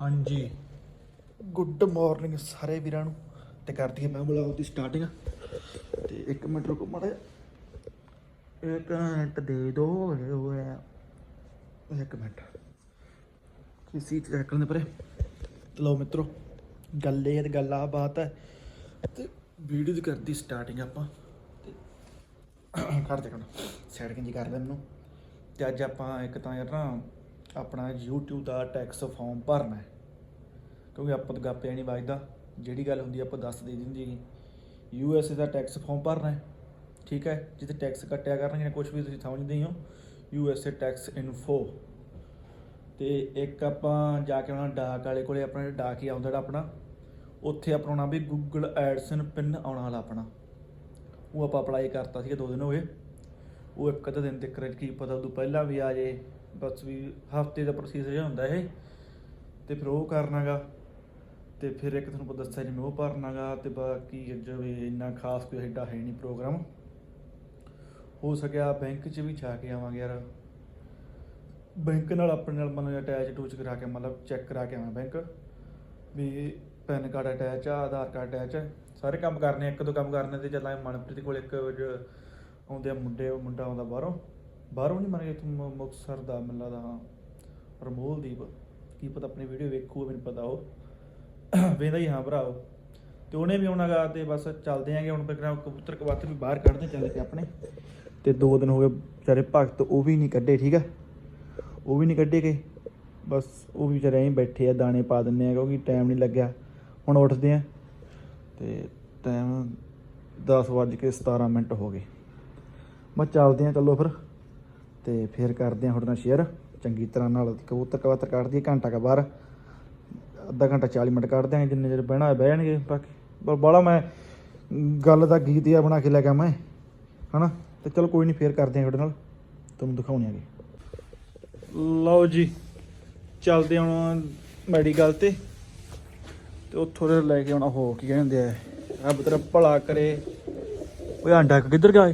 ਹਾਂਜੀ। Good morning ਸਾਰੇ ਵੀਰਾਂ ਨੂੰ। ਤੇ ਕਰਦੀ ਮੈਂ ਬੁਲਾਉ ਦੀ ਸਟਾਰਟਿੰਗ ਤੇ 1 ਮਿੰਟ ਰੁਕੋ ਮਾੜਾ ਇੱਕ ਮਿੰਟ ਦੇ ਦੋ ਹੋਇਆ ਇੱਕ ਮਿੰਟ। ਕਿਸੇ ਚ ਚੱਕਣ ਦੇ ਪਰੇ? ਤੇ ਲਓ ਮਿੱਤਰੋ, ਗੱਲ ਇਹ ਹੈ ਤੇ ਗੱਲ ਆ ਬਾਤ ਹੈ। ਤੇ ਵੀਡੀਓ ਦੀ ਕਰਦੀ ਸਟਾਰਟਿੰਗ ਆਪਾਂ। ਤੇ ਕਰ ਦੇਖਣਾ ਕਣ ਸਾਈਡ ਕਿੰਜੀ ਕਰ ਲੈ ਮੈਨੂੰ। ਤੇ ਅੱਜ ਆਪਾਂ ਇੱਕ ਤਾਂ ਯਾਰ ਨਾ ਆਪਣਾ YouTube ਦਾ ਟੈਕਸ ਫਾਰਮ ਭਰਨਾ ਹੈ। ਕਿਉਂਕਿ ਆਪਾਂ ਤਾਂ ਗੱਪਿਆ ਨਹੀਂ ਵੱਜਦਾ। ਜਿਹੜੀ ਗੱਲ ਹੁੰਦੀ ਆਪਾਂ ਦੱਸ ਦੇ ਦਿੰਦੀ ਹੈਗੀ। USA ਦਾ ਟੈਕਸ ਫਾਰਮ ਭਰਨਾ ਹੈ। ਠੀਕ ਹੈ? ਜਿੱਥੇ ਟੈਕਸ ਕੱਟਿਆ ਕਰਨਗੇ ਕੁਝ ਵੀ ਤੁਸੀਂ ਸਮਝਦੇ ਹੀ ਹੋ USA ਟੈਕਸ ਇਨਫੋ ਤੇ ਇੱਕ ਆਪਾਂ ਜਾ ਕੇ ਉਹਨਾਂ ਡਾਕ ਵਾਲੇ ਕੋਲੇ ਆਪਣਾ ਡਾਕ ਹੀ ਆਉਂਦਾ ਜਿਹੜਾ ਆਪਣਾ, ਉੱਥੇ ਆਪਣਾ ਆਉਣਾ ਵੀ ਗੂਗਲ ਐਡਸਨ ਪਿੰਨ ਆਉਣ ਵਾਲਾ ਆਪਣਾ। ਉਹ ਆਪਾਂ ਅਪਲਾਈ ਕਰਤਾ ਸੀਗਾ ਦੋ ਦਿਨ ਹੋ ਗਏ। ਉਹ ਇੱਕ ਅੱਧਾ ਦਿਨ ਤੱਕ ਕੀ ਪਤਾ ਉਦੋਂ ਪਹਿਲਾਂ ਵੀ ਆ ਜੇ। ਬਸ ਵੀ ਹਫ਼ਤੇ ਦਾ ਪ੍ਰੋਸੀਜਰ ਜਿਹਾ ਹੁੰਦਾ ਇਹ। ਤੇ ਫਿਰ ਉਹ ਕਰਨਾਗਾ। ਤੇ ਫਿਰ ਇੱਕ ਤੁਹਾਨੂੰ ਪਤਾ ਦੱਸਿਆ ਜਿਵੇਂ ਉਹ ਭਰਨਾਗਾ ਤੇ ਬਾਕੀ ਅੱਜ ਵੀ ਇੰਨਾ ਖਾਸ ਕੋਈ ਐਡਾ ਹੈ ਨਹੀਂ ਪ੍ਰੋਗਰਾਮ ਹੋ ਸਕਿਆ ਬੈਂਕ 'ਚ ਵੀ ਜਾ ਕੇ ਆਵਾਂਗੇ ਯਾਰ। ਬੈਂਕ ਨਾਲ ਆਪਣੇ ਨਾਲ ਮਤਲਬ ਅਟੈਚ ਟੂਚ ਕਰਾ ਕੇ ਮਤਲਬ ਚੈੱਕ ਕਰਾ ਕੇ ਆਵਾਂ ਬੈਂਕ ਵੀ ਪੈਨ ਕਾਰਡ ਅਟੈਚ ਆ, ਆਧਾਰ ਕਾਰਡ ਅਟੈਚ ਆ। ਸਾਰੇ ਕੰਮ ਕਰਨੇ ਇੱਕ ਦੋ ਕੰਮ ਕਰਨੇ ਤੇ ਚੱਲਾਂਗੇ ਮਨਪ੍ਰੀਤ ਕੋਲ ਇੱਕ ਆਉਂਦੇ ਆ ਮੁੰਡੇ ਉਹ ਮੁੰਡਾ ਆਉਂਦਾ ਬਾਹਰੋਂ। ਬਾਹਰੋਂ ਨਹੀਂ ਮੰਨ ਕੇ ਮੁਕਤਸਰ ਦਾ ਮੈਨੂੰ ਲੱਗਦਾ ਹਾਂ ਰਮੋਲਦੀਪ ਕੀ ਪਤਾ ਆਪਣੀ ਵੀਡੀਓ ਵੇਖੂ, ਮੈਨੂੰ ਪਤਾ ਉਹ। ਵੇਂਦਾ ਹੀ ਹਾਂ ਭਰਾਓ ਤੇ ਉਹਨੇ ਵੀ ਆਉਣਾਗਾ ਤੇ ਬਸ ਚੱਲਦੇ ਆਂਗੇ, ਹੁਣ ਫਿਰ ਕਬੂਤਰ ਕਬੱਤ ਵੀ ਬਾਹਰ ਕੱਢਦੇ ਚੱਲ ਕੇ ਆਪਣੇ। ਤੇ ਦੋ ਦਿਨ ਹੋ ਗਏ ਵਿਚਾਰੇ ਭਗਤ ਉਹ ਵੀ ਨਹੀਂ ਕੱਢੇ, ਠੀਕ ਆ? ਉਹ ਵੀ ਨਹੀਂ ਕੱਢੇ ਗਏ। ਬਸ ਉਹ ਵੀ ਵਿਚਾਰੇ ਐਂ ਬੈਠੇ ਆ, ਦਾਣੇ ਪਾ ਦਿੰਨੇ ਆ, ਕਿਉਂਕਿ ਟਾਈਮ ਨਹੀਂ ਲੱਗਿਆ। ਹੁਣ ਉੱਠਦੇ ਆ। ਤੇ ਟਾਈਮ 10 ਵੱਜ ਕੇ 17 ਮਿੰਟ ਹੋ ਗਏ। ਬਸ ਚੱਲਦੇ ਆ, ਚੱਲੋ ਫਿਰ। ਤੇ ਫਿਰ ਕਰਦੇ ਹਾਂ ਤੁਹਾਡੇ ਨਾਲ ਸ਼ੇਅਰ ਚੰਗੀ ਤਰ੍ਹਾਂ ਨਾਲ ਕਬੂਤਰ ਕਬੂਤਰ ਕੱਢਦੀ ਘੰਟਾ ਕਾ ਬਾਹਰ ਅੱਧਾ ਘੰਟਾ 40 ਮਿੰਟ ਕੱਢ ਦਿਆਂਗੇ ਜਿੰਨੇ ਚਿਰ ਬਹਿਣਾ ਹੋਇਆ ਬਹਿ ਜਾਣਗੇ, ਬਾਕੀ ਪਰ ਬਾਲਾ ਮੈਂ ਗੱਲ ਦਾ ਗੀਤ ਜਿਹਾ ਬਣਾ ਕੇ ਲੈ ਗਿਆ ਮੈਂ ਹਨਾ? ਤੇ ਚਲੋ ਕੋਈ ਨਹੀਂ ਫੇਰ ਕਰਦੇ ਆ ਤੁਹਾਡੇ ਨਾਲ। ਤੁਹਾਨੂੰ ਦਿਖਾਉਣੇ ਆਗੇ ਲਓ ਜੀ, ਚੱਲਦੇ ਹੁਣ ਮੈਡੀਕਲ ਤੇ। ਤੇ ਉੱਥੋਂ ਦੇ ਲੈ ਕੇ ਆਉਣਾ ਹੋ ਕੀ ਕਹਿੰਦੇ ਆ, ਰੱਬ ਤੇਰਾ ਭਲਾ ਕਰੇ। ਓਏ ਆਂਡਾ ਕਿੱਧਰ ਗਿਆ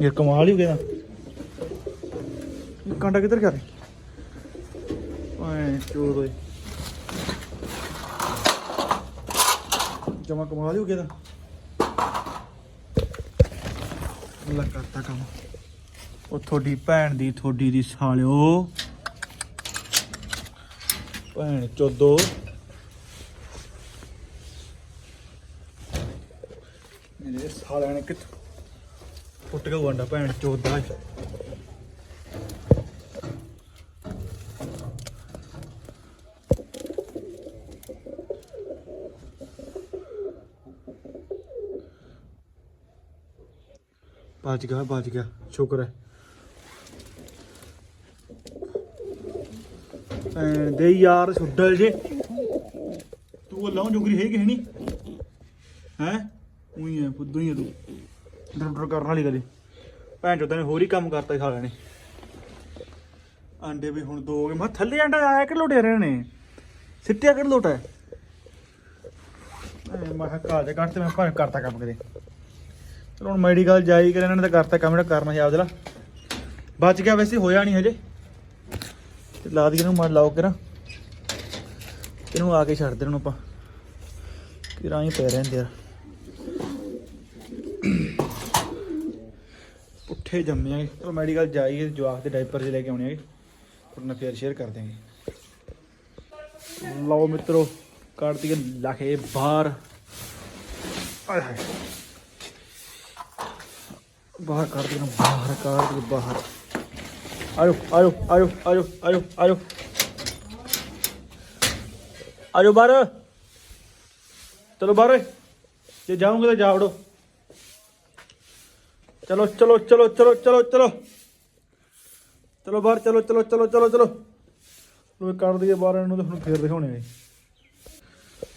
ਇਹ ਕਮਾਲ ਹੀ ਹੋ ਗਿਆ ਇਹ ਕਾਂਡਾ ਕਿੱਧਰ ਗਿਆ ਰੇ? ਓਏ ਚੋਦ ਓਏ। ਜਮਾ ਕਮਾਲ ਹੀ ਹੋ ਗਿਆ ਤਾਂ ਅੱਲਾ ਕਰਤਾ ਕੰਮ। ਉਹ ਤੁਹਾਡੀ ਭੈਣ ਦੀ, ਤੁਹਾਡੀ ਦੀ ਸਾਲਿਓ। ਭੈਣ ਚੋਦੋ। ਮੇਰੇ ਸਾਲਿਆਂ ਨੇ ਕਿੱਥੋਂ ਫੁੱਟ ਗਿਆ ਵੰਡਾ ਭੈਣ ਚੋਦਾ। ਬਚ ਗਿਆ ਬਚ ਗਿਆ, ਸ਼ੁਕਰ ਹੈ। ਭੈਣ ਦੇ ਯਾਰ ਛੁੱਡਲ ਜੇ। ਤੂੰ ਅੱਲਾਹ ਜੁਗਰੀ ਹੈ ਕਿ ਨਹੀਂ? ਹੈ? ਉਹੀ ਹੈ ਫੁੱਦੂ ਹੀ ਹੈ ਤੂੰ। ਡਰ ਕਰਨ ਵਾਲੀ ਗੱਲ। ਭੈਣ ਚੋਦਾਂ ਨੇ ਹੋਰ ਹੀ ਕੰਮ ਕਰਤਾ ਸਾਲਿਆਂ ਨੇ ਆਂਡੇ ਵੀ ਹੁਣ ਦੋ ਹੋ ਗਏ। ਮੈਂ ਕਿਹਾ ਥੱਲੇ ਆਂਡਾ ਆਇਆ ਕਿ ਲੋਟੇ ਰਹੇ ਨੇ? ਸਿੱਟਿਆ ਕਿ ਲੋਟਾ ਮੈਂ ਕਿਹਾ ਕਾਲ ਦੇ ਕੱਟ ਤੇ ਮੈਂ ਭਾਵੇਂ ਕਰਤਾ ਕੰਮ ਕਦੇ ਚਲੋ ਹੁਣ ਮੈਡੀਕਲ ਜਾਈ ਕਰ, ਇਹਨਾਂ ਨੇ ਤਾਂ ਕਰਤਾ ਕੰਮ, ਜਿਹੜਾ ਕਰਨਾ ਸੀ ਆਪਦੇ ਬਚ ਗਿਆ ਵੈਸੇ, ਹੋਇਆ ਨਹੀਂ ਹਜੇ। ਤੇ ਲਾ ਦੀ ਇਹਨੂੰ ਮਾਰ ਲਾਓ ਕਰਾਂ ਇਹਨੂੰ ਆ ਕੇ ਛੱਡ ਦੇ ਆਪਾਂ। ਕਿਰਾਂ ਹੀ ਪੈ ਰਹਿੰਦੇ ਯਾਰ ਉੱਠੇ ਜੰਮੇ ਆ ਚਲੋ ਮੈਡੀਕਲ ਜਾਈਏ, ਜਵਾਕ ਦੇ ਡਾਈਪਰ ਜੇ ਲੈ ਕੇ ਆਉਣੇ ਆਗੇ ਤੁਹਾਡੇ ਨਾਲ ਫੇਰ ਸ਼ੇਅਰ ਕਰ ਦਿਆਂਗੇ। ਲਓ ਮਿੱਤਰੋ ਕੱਢ ਦਈਏ ਲਾਖੇ ਬਾਹਰ। ਆਏ ਹਾਏ। ਬਾਹਰ ਕੱਢ ਦਈਏ ਬਾਹਰ ਕੱਢ ਦਈਏ ਬਾਹਰ। ਆਇਓ ਆਇਓ ਆਇਓ ਆਇਓ ਆਇਓ ਆਇਓ। ਆਇਓ ਬਾਹਰ। ਚਲੋ ਬਾਹਰ ਓਏ। ਜੇ ਜਾਓਗੇ ਤਾਂ ਜਾ ਵੜੋ। ਚਲੋ ਚਲੋ ਚਲੋ ਚਲੋ ਚਲੋ ਚਲੋ। ਚਲੋ ਬਾਹਰ, ਚਲੋ ਚਲੋ ਚਲੋ ਚਲੋ ਚਲੋ। ਲੋ ਕੱਢ ਦਈਏ ਬਾਹਰ ਇਹਨੂੰ ਤੇ ਹੁਣ ਫੇਰ ਦਿਖਾਉਣੇ ਨੇ।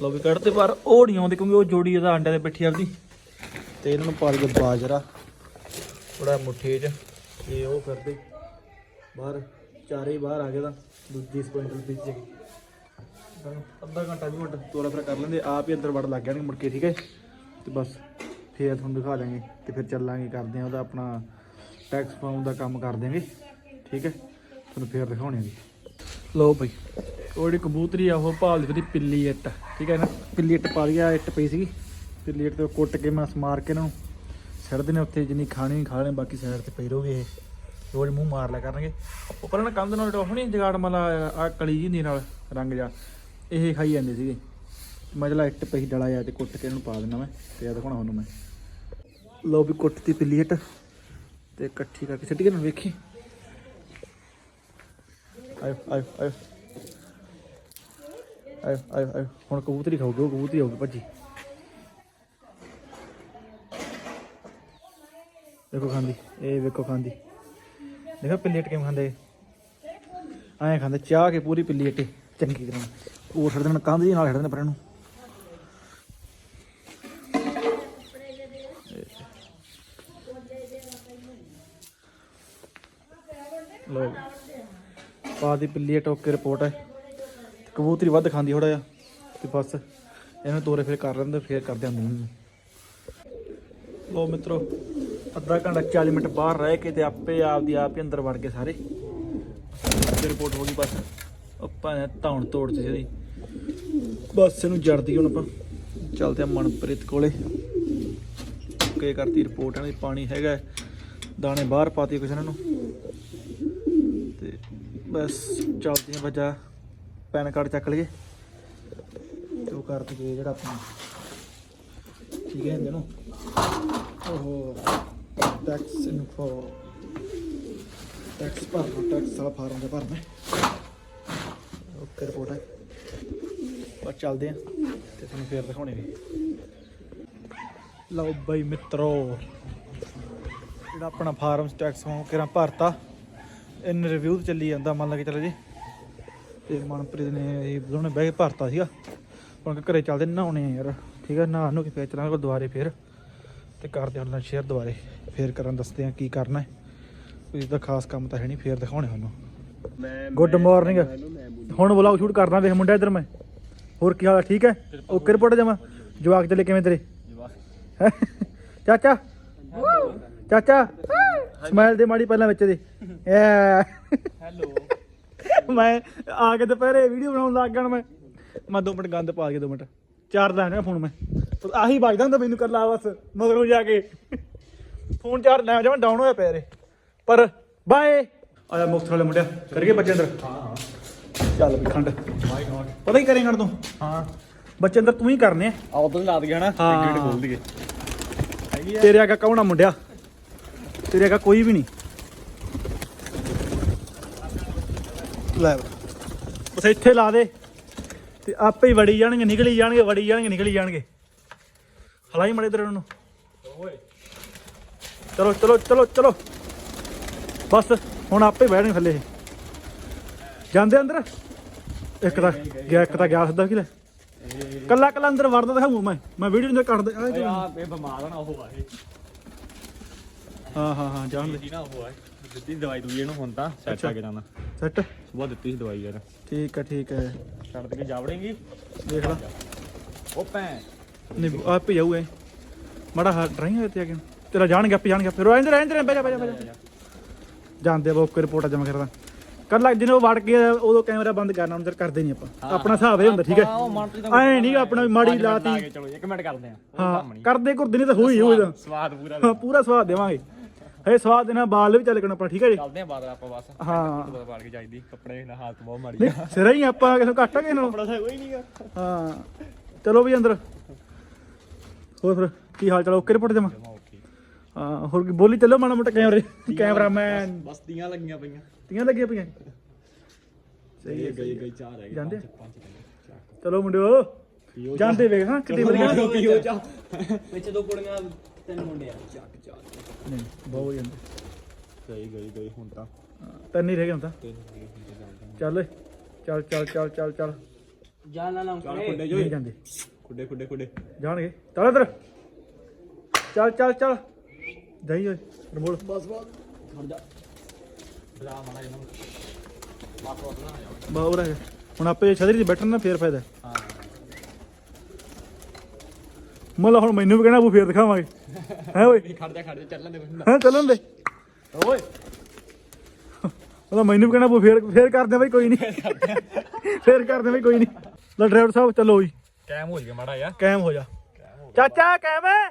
ਲੋ ਵੀ ਕੱਢਦੇ ਬਾਹਰ। ਉਹ ਨਹੀਂ ਆਉਂਦੇ ਕਿਉਂਕਿ ਉਹ ਜੋੜੀ ਇਹਦਾ ਅੰਡੇ ਤੇ ਬੈਠੀ ਆਪਦੀ। ਤੇ ਇਹਨਾਂ ਨੂੰ ਪਾ ਲਈਏ ਬਾਜਰਾ। ਥੋੜਾ ਮੁੱਠੀ 'ਚ। ਤੇ ਉਹ ਕਰਦੇ। ਬਾਹਰ ਚਾਰੇ ਹੀ ਬਾਹਰ ਆ ਗਏ ਤਾਂ ਦੂਜੀ ਸਪਿੰਡਲ ਵਿੱਚ। ਸਾਨੂੰ ਅੱਧਾ ਘੰਟਾ ਵੀ ਘੰਟਾ ਤੋਰਾ ਫਿਰ ਕਰ ਲੈਂਦੇ। ਆਪ ਹੀ ਅੰਦਰ ਵੜ ਲੱਗ ਜਾਣਗੇ ਮੁੜ ਕੇ, ਠੀਕ ਹੈ? ਤੇ ਬਸ। ਫੇਰ ਤੁਹਾਨੂੰ ਦਿਖਾ ਦਾਂਗੇ ਤੇ ਫਿਰ ਚੱਲਾਂਗੇ, ਕਰਦੇ ਆ ਉਹਦਾ ਆਪਣਾ ਟੈਕਸ ਫਾਰਮ ਦਾ ਕੰਮ ਕਰ ਦਿਆਂਗੇ। ਠੀਕ ਹੈ? ਤੁਹਾਨੂੰ ਫੇਰ ਦਿਖਾਉਣੇ ਜੀ। ਲਓ ਭਾਈ ਉਹ ਜਿਹੜੀ ਕਬੂਤਰੀ ਆ, ਉਹ ਭਾਲ ਦੀ ਉਹਦੀ ਪਿੱਲੀ ਇੱਟ। ਠੀਕ ਹੈ ਨਾ? ਪਿੱਲੀ ਇੱਟ ਪਾ ਲਿਆ ਇੱਟ ਪਈ ਸੀਗੀ। ਪਿੱਲੀ ਇੱਟ ਤੇ ਕੁੱਟ ਕੇ ਮੈਂ ਮਾਰ ਕੇ ਇਹਨਾਂ ਨੂੰ ਛੱਡਦੇ ਨੇ ਉੱਥੇ, ਜਿੰਨੀ ਖਾਣੀ ਖਾ ਲੈਣ, ਬਾਕੀ ਸਾਈਡ ਤੇ ਪਈ ਰਹੋਗੇ ਇਹ। ਰੋਜ਼ ਮੂੰਹ ਮਾਰ ਲਿਆ ਕਰਨਗੇ। ਉੱਪਰ ਨਾ ਕੰਧ ਨਾਲ ਉਹ ਜਗਾੜ ਮਲਾ, ਆ ਕਲੀ ਜੀ ਦੀ ਨਾਲ, ਰੰਗ ਜਾ ਇਹ ਖਾਈ ਜਾਂਦੇ ਸੀਗੇ। ਮਜਲਾ ਇੱਟ ਪਈ ਡਲਾ ਆ ਤੇ ਕੁੱਟ ਕੇ ਇਹਨੂੰ ਪਾ ਦੇਣਾ ਮੈਂ, ਤੇ ਆ ਦਿਖਾਉਣਾ ਤੁਹਾਨੂੰ ਮੈਂ। ਲਓ ਵੀ ਕੁੱਟਤੀ ਪਿੱਲੀ ਇੱਟ ਤੇ ਇਕੱਠੀ ਕਰਕੇ ਸਿੱਟ ਕੇ ਨਾ ਵੇਖੀ। ਆਇਓ ਆਇਓ ਆਇਓ। ਆਇਓ ਆਇਓ ਆਇਓ। ਹੁਣ ਕਬੂਤਰੀ ਖਾਓਗੇ ਉਹ ਕਬੂਤਰੀ ਆਊਗੀ ਭੱਜੀ। ਵੇਖੋ ਖਾਂਦੀ, ਇਹ ਵੇਖੋ ਖਾਂਦੀ। ਦੇਖੋ ਪਿੱਲੀ ਇੱਟ ਕਿਵੇਂ ਖਾਂਦੇ ਐਂ ਖਾਂਦੇ, ਚਾਹ ਕੇ ਪੂਰੀ ਪਿੱਲੀ ਇੱਟ ਚੰਗੀ ਤਰ੍ਹਾਂ। ਉਹ ਛੱਡ ਦੇਣ, ਕੰਧ ਦੀ ਨਾਲ ਛੱਡ ਦੇਣ ਪਰ ਇਹਨੂੰ ਲੋ ਪਾ ਦੀ ਪਿੱਲੀ ਹੈ ਟੋਕੇ ਰਿਪੋਰਟ ਹੈ। ਕਬੂਤਰੀ ਵੱਧ ਖਾਂਦੀ ਥੋੜਾ ਜਿਹਾ। ਤੇ ਬਸ, ਇਹਨੂੰ ਤੋਰੇ ਫਿਰ ਕਰ ਲੈਂਦੇ, ਫਿਰ ਕਰਦੇ ਹੁੰਦੇ ਨੇ ਲੋ ਮਿੱਤਰੋ, ਅੱਧਾ ਘੰਟਾ 40 ਮਿੰਟ ਬਾਹਰ ਰਹਿ ਕੇ ਤੇ ਆਪੇ ਆਪ ਦੀ ਆਪ ਹੀ ਅੰਦਰ ਵੜ ਗਏ ਸਾਰੇ। ਤੇ ਰਿਪੋਰਟ ਹੋ ਗਈ ਬਸ। ਆਪਾਂ ਨੇ ਧੌਣ ਤੋੜ ਤੇ ਇਹਦੀ ਬਸ ਇਹਨੂੰ ਜੜਦੀ ਹੁਣ ਆਪਾਂ। ਚੱਲਦੇ ਆ ਮਨਪ੍ਰੀਤ ਕੋਲੇ। ਓਕੇ ਕਰਤੀ ਰਿਪੋਰਟ, ਇਹਨਾਂ ਦੀ ਪਾਣੀ ਹੈਗਾ ਦਾਣੇ ਬਾਹਰ ਪਾਤੀ ਕੁਛ ਇਹਨਾਂ ਨੂੰ। ਬਸ ਚੱਲਦੇ ਆ ਬੱਜਾ ਪੈਨ ਕਾਰਡ ਚੱਕ ਲਈਏ। ਤੇ ਉਹ ਕਰ ਦਈਏ ਜਿਹੜਾ ਆਪਣਾ। ਠੀਕ ਹੈ ਇਹਨੂੰ ਉਹ ਟੈਕਸ ਇਨਫੋ ਟੈਕਸ ਭਰਨਾ ਟੈਕਸ ਵਾਲਾ ਫਾਰਮ ਦੇ ਭਰਨਾ ਓਕੇ ਰਿਪੋਰਟ ਹੈ। ਪਰ ਚੱਲਦੇ ਆ। ਤੇ ਤੁਹਾਨੂੰ ਫੇਰ ਦਿਖਾਉਣੇ ਵੀ। ਲਓ ਬਾਈ ਮਿੱਤਰੋ, ਜਿਹੜਾ ਆਪਣਾ ਫਾਰਮ ਟੈਕਸ ਹੋ ਕਿਰਾਂ ਭਰਤਾ। ਇਨ ਰਿਵਿਊ ਤੇ ਚੱਲੀ ਜਾਂਦਾ ਮੰਨ ਲਾ ਕੇ ਚੱਲੋ ਜੀ। ਤੇ ਮਨਪ੍ਰੀਤ ਨੇ ਇਹ ਉਹਨੇ ਕੇ ਭਰਤਾ ਸੀਗਾ। ਹੁਣ ਘਰੇ ਚੱਲਦੇ ਨਹਾਉਣੇ ਆ ਯਾਰ ਠੀਕ ਆ ਨਹਾ ਨੂੰ ਕੇ ਫੇਰ ਚੱਲਾਂਗੇ ਦੁਬਾਰੇ ਫੇਰ। ਤੇ ਕਰਦੇ ਹਾਂ ਸ਼ੇਅਰ ਦੁਬਾਰੇ ਫੇਰ ਕਰਨ ਦੱਸਦੇ ਆ ਕੀ ਕਰਨਾ ਹੈ। ਕੋਈ ਦਾ ਖਾਸ ਕੰਮ ਤਾਂ ਹੈ ਨਹੀਂ ਫੇਰ ਦਿਖਾਉਣੇ ਤੁਹਾਨੂੰ। ਮੈਂ ਗੁੱਡ ਮਾਰਨਿੰਗ ਹੁਣ ਵਲੌਗ ਸ਼ੂਟ ਕਰਦਾ ਵੇਖ ਮੁੰਡਾ ਇੱਧਰ ਮੈਂ। ਹੋਰ ਕੀ ਹਾਲ ਹੈ ਠੀਕ ਹੈ? ਓਕੇ ਰਿਪੋਰਟ ਜਮਾ? ਜਵਾਕ ਚੱਲੇ ਕਿਵੇਂ ਤੇਰੇ? ਚਾਚਾ? ਚਾਚਾ? ਸਮਾਈਲ ਦੇ ਮਾੜੀ ਪਹਿਲਾਂ ਵਿੱਚ ਦੇ। ਹੈਲੋ ਮੈਂ ਆ ਕੇ ਦੁਪਹਿਰੇ ਵੀਡੀਓ ਬਣਾਉਣ ਲੱਗ ਗਿਆ ਮੈਂ। ਮੈਂ 2 ਮਿੰਟ ਗੰਦ ਪਾ ਕੇ 2 ਮਿੰਟ। ਚਾਰ ਲੈਣਾ ਫੋਨ ਮੈਂ। ਆਹੀ ਵੱਜਦਾ ਹੁੰਦਾ ਮੈਨੂੰ ਕਰ ਲਾ ਬਸ ਮਗਰੋਂ ਜਾ ਕੇ। ਫੋਨ ਚਾਰ ਲੈ ਜਾਵਾਂ ਡਾਊਨ ਹੋਇਆ ਪਿਆ ਰੇ ਪਰ ਬਾਏ। ਆਇਆ ਮੁਕਤ ਵਾਲੇ ਮੁੰਡਿਆ ਕਰੀਏ ਬੱਚੇ ਅੰਦਰ। ਹਾਂ ਚੱਲ ਵੀ ਖੰਡ। ਮਾਈ ਗॉड ਪਤਾ ਹੀ ਕਰੇਂਗਾ ਤੂੰ? ਹਾਂ। ਬੱਚੇ ਅੰਦਰ ਤੂੰ ਹੀ ਕਰਨੇ ਆ। ਉਧਰ ਲਾ ਦਈਏ ਨਾ। ਗੇਟ ਖੋਲ ਦਈਏ। ਤੇਰੇ ਆਗਾ ਕੌਣ ਮੁੰਡਿਆ? ਤੇਰੇ ਆਗਾ ਕੋਈ ਵੀ ਨਹੀਂ। ਲੈ। ਬਸ ਇੱਥੇ ਲਾ ਦੇ। ਤੇ ਆਪੇ ਹੀ ਵੜੀ ਜਾਣਗੇ ਨਿਕਲੀ ਜਾਣਗੇ ਵੜੀ ਜਾਣਗੇ ਨਿਕਲੀ ਜਾਣਗੇ। ਹਲਾਈ ਮੜੇ ਤੇਰੇ ਨੂੰ। ਓਏ। ਚਲੋ ਚਲੋ ਚਲੋ ਚਲੋ। ਬਸ ਹੁਣ ਆਪੇ ਬਹਿਣਗੇ ਥੱਲੇ। ਇਹ। ਜਾਂਦੇ ਅੰਦਰ? ਇੱਕ ਤਾਂ ਗਿਆ ਇੱਕ ਤਾਂ ਗਿਆ ਸਿੱਧਾ ਕਿ ਲੈ ਕੱਲਾ ਕੱਲਾ ਅੰਦਰ ਵੜਦਾ ਦਿਖਾਊਂ ਮੈਂ। ਮੈਂ ਵੀਡੀਓ ਦੇ ਜੋ- ਆ ਬੇ ਬਿਮਾਰ ਨਾ ਉਹ ਆ ਇਹ। ਹਾਂ ਹਾਂ ਹਾਂ ਜਾਣ ਦੇ। ਜੀ ਨਾ ਉਹ ਆ। ਦਿੱਤੀ ਦਵਾਈ ਦੂਈ ਇਹਨੂੰ ਹੁਣ ਤਾਂ ਸੈੱਟ ਆ ਕੇ ਜਾਣਾ। ਸੈੱਟ? ਸਵੇਰ ਦਿੱਤੀ ਸੀ ਦਵਾਈ ਯਾਰ। ਠੀਕ ਹੈ ਠੀਕ ਹੈ ਛੱਡ ਕੇ ਜਾਵੜੇਂਗੀ। ਦੇਖ ਲਾ। ਉਹ ਭੈਂ ਨਹੀਂ ਆਪੇ ਜਾਊਗਾ ਮੜਾ ਹਾ ਡਰਾਈਂਗ ਤੇ ਆ ਕੇ ਤੇਰਾ ਜਾਣਗੇ ਆਪੇ ਜਾਣਗੇ ਫਿਰ ਰਹਿੰਦੇ ਰਹਿੰਦੇ ਬੈਜਾ ਬੈਜਾ ਬੈਜਾ ਜਾਂਦੇ ਆ ਬੋਕੇ ਰਿਪੋਰਟ ਜਮਾ ਕਰਦਾ। ਕਰ ਲੱਗ ਜਿਹਨੇ ਉਹ ਵੜ ਕੇ ਉਦੋਂ ਕੈਮਰਾ ਬੰਦ ਕਰਨਾ ਅੰਦਰ ਕਰਦੇ ਨਹੀਂ ਆਪਾਂ। ਆਪਣਾ ਹਿਸਾਬ ਇਹ ਹੁੰਦਾ ਠੀਕ ਹਾਂ, ਐ ਨਹੀਂ ਆਪਣਾ ਮਾੜੀ ਲਾਤੀ। ਚਲੋ ਇੱਕ ਮਿੰਟ ਕਰਦੇ ਆ ਹਾਂ। ਕਰਦੇ ਕਰਦੇ ਨਹੀਂ ਤਾਂ ਹੋਈ ਹੋਈ ਸਵਾਦ ਪੂਰਾ ਪੂਰਾ ਸਵਾਦ ਦੇਵਾਂਗੇ। ਹਏ ਸਵਾਦ ਦੇਣਾ ਬਾਲ ਵੀ ਚੱਲ ਕਣਾ ਆਪਾਂ ਠੀਕ ਹੈ ਜੀ? ਚੱਲਦੇ ਆ ਬਾਅਦ ਆਪਾਂ ਬਸ। ਹਾਂ। ਪਤਾ ਪਾੜ ਕੇ ਜਾਈਦੀ ਕੱਪੜੇ ਨਾਲ ਹਾਲਤ ਬਹੁਤ ਮਾੜੀ ਨਹੀਂ ਸਿਰਾ ਹੀ ਆਪਾਂ ਕਿਸੇ ਨੂੰ ਘੱਟ ਆ ਕਿਸੇ ਨੂੰ ਕੱਪੜਾ ਤਾਂ ਕੋਈ ਨਹੀਂਗਾ ਹਾਂ ਚਲੋ ਵੀ ਅੰਦਰ। ਹੋਰ ਫਿਰ ਕੀ ਹਾਲ ਚਾਲ ਓਕੇ ਰਿਪੋਰਟ ਜਮਾ? ਓਕੇ। ਹਾਂ ਹੋਰ ਕੀ ਬੋਲੀ ਚੱਲੋ ਮਾੜਾ ਮੋਟਾ ਕੈਮਰੇ ਕੈਮਰਾਮੈਨ। ਬਸ ਤੀਆਂ ਲੱਗੀਆਂ ਪਈਆਂ। ਤੀਆਂ ਲੱਗੀਆਂ ਪਈਆਂ? ਸਹੀ ਹੈ ਗਈ ਗਈ ਚਾਰ ਹੈਗੇ ਜਾਂਦੇ? ਪੰਜ ਪੰਜ ਚਲੋ ਮੁੰਡਿਓ ਜਾਂਦੇ ਵੇਖ ਹਾਂ ਕਿੱਡੀ ਵਧੀਆ। ਪੀਓ ਵਿੱਚ ਦੋ ਕੁੜੀਆਂ ਤਿੰਨ ਮੁੰਡੇ ਆ। ਚੱਕ ਚੱਕ। ਨਹੀਂ ਬਹੁਤ ਜਾਂਦੇ ਗਈ ਗਈ ਗਈ ਹੁਣ ਤਾਂ ਹਾਂ, ਤਿੰਨ ਹੀ ਰਹਿ ਗਏ ਹੁਣ ਤਾਂ ਤਿੰਨ ਹੈਗੇ ਹੁਣ ਤਾਂ ਜਾਂਦੇ ਚੱਲ ਓਏ ਚੱਲ ਚੱਲ ਚੱਲ ਚੱਲ ਚੱਲ ਜਾਨ ਨਾ ਲਾਉਂ ਚੱਲ ਖੁੱਡੇ ਨਹੀਂ ਜੋਈ ਜਾਂਦੇ ਖੁੱਡੇ ਖੁੱਡੇ ਖੁੱਡੇ ਜਾਣਗੇ ਚੱਲ ਇੱਧਰ ਚੱਲ ਚੱਲ ਚੱਲ ਜਾਈ ਓਏ ਰਮੋਲ ਬਸ ਬਸ ਖੜ ਜਾ ਬਰਾ ਮਾੜਾ ਇਹਨਾਂ ਬਸ ਬਸ ਨਾ ਜਾਓ ਬਾਹਰ ਰਹਿ ਹੁਣ ਆਪੇ ਛਤਰੀ ਤੇ ਬੈਠਣ ਨਾ ਫੇਰ ਫਾਇਦਾ ਹਾਂ ਮਤਲਬ ਹੁਣ ਮੈਨੂੰ ਵੀ ਕਹਿਣਾ ਉਹ ਫੇਰ ਦਿਖਾਵਾਂਗੇ। ਹੈ ਓਏ? ਖੜ ਜਾ ਖੜ ਜਾ ਚੱਲਣ ਦੇ ਬੰਦਾ। ਹਾਂ ਚੱਲਣ ਦੇ। ਓਏ। ਉਹਦਾ ਮੈਨੂੰ ਵੀ ਕਹਿਣਾ ਪਊ ਫੇਰ ਫੇਰ ਕਰਦੇ ਆ ਬਈ ਕੋਈ ਨਹੀਂ। ਫੇਰ ਕਰਦੇ ਬਈ ਕੋਈ ਨਹੀਂ। ਲੈ ਡਰਾਈਵਰ ਸਾਹਿਬ ਚਲੋ ਜੀ। ਕੈਮ ਹੋ ਗਿਆ ਮਾੜਾ ਯਾ ਕਾਇਮ ਹੋ ਜਾ ਚਾਚਾ ਕਾਇਮ ਹੈ?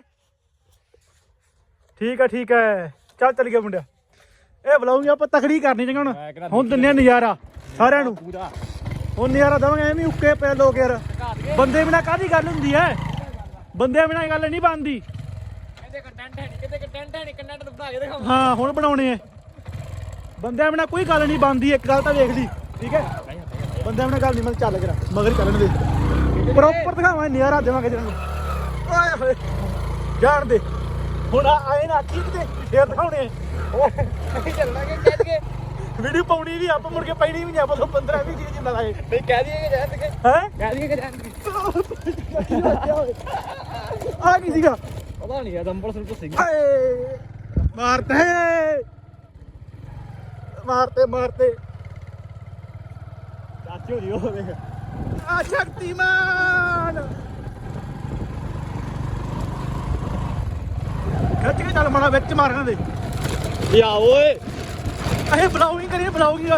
ਠੀਕ ਹੈ ਠੀਕ ਹੈ ਚੱਲ ਚੱਲ ਗਿਆ ਮੁੰਡਿਆ। ਇਹ ਬੁਲਾਉਂਗੇ ਆਪਾਂ ਤਕੜੀ ਕਰਨੀ ਚੰਗਾ ਹੁਣ। ਮੈਂ ਹੁਣ ਦਿੰਨੇ ਨਜ਼ਾਰਾ ਸਾਰਿਆਂ ਨੂੰ। ਪੂਰਾ। ਹੁਣ ਨਜ਼ਾਰਾ ਦਵਾਂਗੇ ਐਵੇਂ ਉੱਕੇ ਪਏ ਲੋਕ ਯਾਰ। ਬੰਦੇ ਬਿਨਾ ਕਾਦੀ ਗੱਲ ਹੁੰਦੀ ਐ ਬੰਦੇ ਬਿਨਾ ਗੱਲ ਨਹੀਂ ਬਣਦੀ। ਕਹਿੰਦੇ ਕੰਟੈਂਟ ਹੈ ਨਹੀਂ ਕਹਿੰਦੇ ਕੰਟੈਂਟ ਹੈ ਨਹੀਂ ਕੰਟੈਂਟ ਬਣਾ ਕੇ ਦਿਖਾਓ। ਹਾਂ ਹੁਣ ਬਣਾਉਣੇ ਐ ਬੰਦਿਆਂ ਬਿਨਾ ਕੋਈ ਗੱਲ ਨਹੀਂ ਬਣਦੀ ਇੱਕ ਗੱਲ ਤਾਂ ਵੇਖ ਲਈ ਠੀਕ ਹੈ? ਬੰਦਿਆਂ ਬਿਨਾ ਗੱਲ ਨਹੀਂ ਮੈਂ ਚੱਲ ਕਰਾਂ ਮਗਰ ਚੱਲਣ ਦੇ। ਪ੍ਰੋਪਰ ਦਿਖਾਵਾਂ ਨਜ਼ਾਰਾ ਦੇਵਾਂਗੇ ਜਿਹਨਾਂ ਨੂੰ ਓਏ ਹੋਏ ਜਾਣ ਦੇ। ਹੁਣ ਆਏ ਨਾ ਠੀਕ ਤੇ ਫੇਰ ਦਿਖਾਉਣੇ ਅਸੀਂ ਚੱਲਾਂਗੇ ਕਹਿ ਦਈਏ। ਵੀਡੀਓ ਪਾਉਣੀ ਵੀ ਆਪਾਂ ਮੁੜ ਕੇ ਪੈਣੀ ਵੀ ਨਹੀਂ ਆਪਾਂ ਤੋਂ 15 20 ਚੀਜ਼ ਜਿੰਨਾ ਲਾਏ। ਨਹੀਂ ਕਹਿ ਦਈਏ ਕਿ ਜਾਣਗੇ ਹੈ? ਕਹਿ ਦਈਏ ਕਿ ਜਾਣਗੇ ਆ ਕੀ ਸੀਗਾ? ਪਤਾ ਨਹੀਂ ਯਾਰ ਦੰਬਲ ਸੁਣ ਸਿੰਘ ਹਾਏ ਮਾਰਤੇ ਮਾਰਤੇ ਮਾਰਤੇ। ਚਾਚੀ ਹੋ ਉਹ ਦੇਖ। ਆ ਸ਼ਕਤੀਮਾਨ। ਖੱਚ ਕੇ ਚੱਲ ਮਾਣਾ ਵਿੱਚ ਮਾਰਨਾ ਦੇ। ਯਾ ਓਏ। ਅਹੇ ਬਲਾਉ ਨਹੀਂ ਕਰੀਏ ਬਲਾਉ ਕੀ